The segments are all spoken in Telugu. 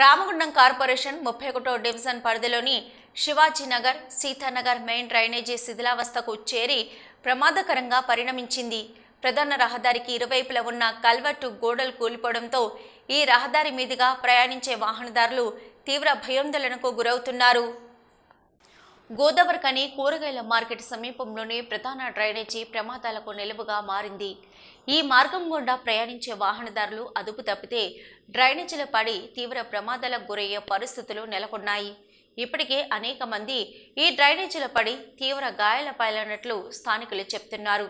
రామగుండం కార్పొరేషన్ ముప్పై ఒకటో డివిజన్ పరిధిలోని శివాజీనగర్ సీతానగర్ మెయిన్ డ్రైనేజీ శిథిలావస్థకు చేరి ప్రమాదకరంగా పరిణమించింది. ప్రధాన రహదారికి ఇరువైపులా ఉన్న కల్వర్టు గోడలు కూలిపోవడంతో ఈ రహదారి మీదుగా ప్రయాణించే వాహనదారులు తీవ్ర భయాందోళనకు గురవుతున్నారు. గోదావరికని కూరగాయల మార్కెట్ సమీపంలోని ప్రధాన డ్రైనేజీ ప్రమాదాలకు నిలువుగా మారింది. ఈ మార్గం గుండా ప్రయాణించే వాహనదారులు అదుపు తప్పితే డ్రైనేజీల పడి తీవ్ర ప్రమాదాలకు గురయ్యే పరిస్థితులు నెలకొన్నాయి. ఇప్పటికే అనేక మంది ఈ డ్రైనేజీల పడి తీవ్ర గాయాల పాలైనట్లు స్థానికులు చెప్తున్నారు.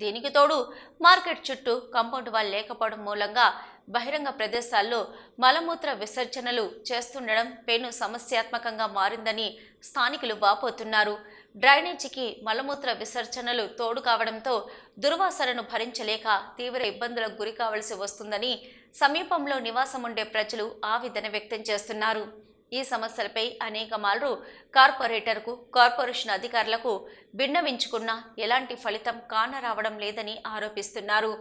దీనికి తోడు మార్కెట్ చుట్టూ కంపౌండ్ వాల్ లేకపోవడం మూలంగా బహిరంగ ప్రదేశాల్లో మలమూత్ర విసర్జనలు చేస్తుండడం పెను సమస్యాత్మకంగా మారిందని స్థానికులు వాపోతున్నారు. డ్రైనేజీకి మలమూత్ర విసర్జనలు తోడు కావడంతో దుర్వాసనను భరించలేక తీవ్ర ఇబ్బందులకు గురి కావలసి వస్తుందని సమీపంలో నివాసం ఉండే ప్రజలు ఆవేదన వ్యక్తం చేస్తున్నారు. ఈ సమస్యలపై అనేక మార్లు కార్పొరేటర్కు కార్పొరేషన్ అధికారులకు భిన్నవించుకున్నా ఎలాంటి ఫలితం కానరావడం లేదని ఆరోపిస్తున్నారు.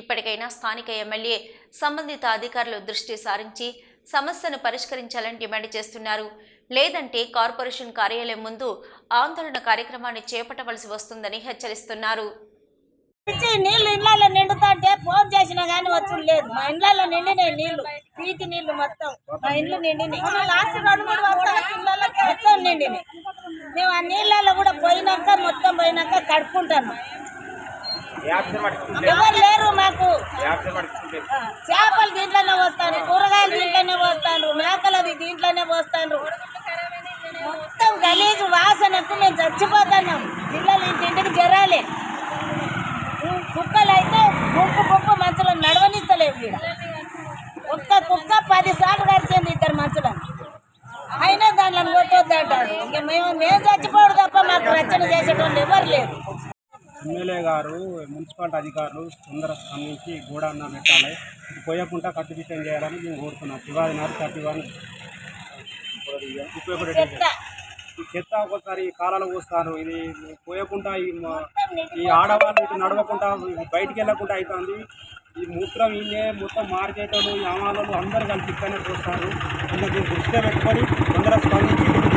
ఇప్పటికైనా స్థానిక ఎమ్మెల్యే సంబంధిత అధికారులు దృష్టి సారించి సమస్యను పరిష్కరించాలని డిమాండ్ చేస్తున్నారు. లేదంటే కార్పొరేషన్ కార్యాలయం ముందు ఆందోళన కార్యక్రమాన్ని చేపట్టవలసి వస్తుందని హెచ్చరిస్తున్నారు. నీళ్ళు ఇళ్ళల్లో నిండుతుంటే ఫోన్ చేసినా గానీ వచ్చుడు లేదు. మా ఇళ్ళల్లో నిండినాయి నీళ్ళు పీకి నీళ్ళు మొత్తం. మా ఇల్లు నిండినాయి. లాస్ట్ రెండు మూడు వర్షాల మొత్తం నిండినాయి. మేము ఆ నీళ్ళల్లో కూడా పోయినాక మొత్తం పోయినాక కడుక్కుంటాను. ఎవరు లేరు మాకు. చేపలు దీంట్లోనే వాసనకు మేము చచ్చిపోతున్నాం పిల్లలు ఇంటింటికి జరాలి కుక్కలు అయితే గుంపు గుంపు మనుషులు నడవనిస్తలేవు ఈడ ఒక్క కుక్క పది సార్లు కరిచింది ఇద్దరు మనుషులను. అయినా దాంట్లో కొట్టొద్దు అంటారు. ఇంకా మేము మేము చచ్చిపోవడం తప్ప మాకు రచన చేసేటోళ్ళు ఎవరు లేరు. ఎమ్మెల్యే గారు మున్సిపాలిటీ అధికారులు తొందర స్పందించి గూడన్న పెట్టాలి ఇది పోయకుండా కట్టుదిట్టం చేయాలని మేము కోరుతున్నాం. శివాజీ నగర్ థర్టీ వన్ ఉపయోగపడే ఈ చెత్త ఒకసారి కాలాలు పోస్తారు. ఇది పోయకుండా ఈ ఈ ఆడవాళ్ళు ఇటు నడవకుండా బయటికి వెళ్ళకుండా అవుతుంది ఈ మూత్రం ఇల్లే మొత్తం మార్కెట్లు ఈ ఆమాలు అందరూ కలిసి ఇక్కడనే పోస్తారు. దీన్ని దృష్టిలో పెట్టుకొని తొందర స్పందించి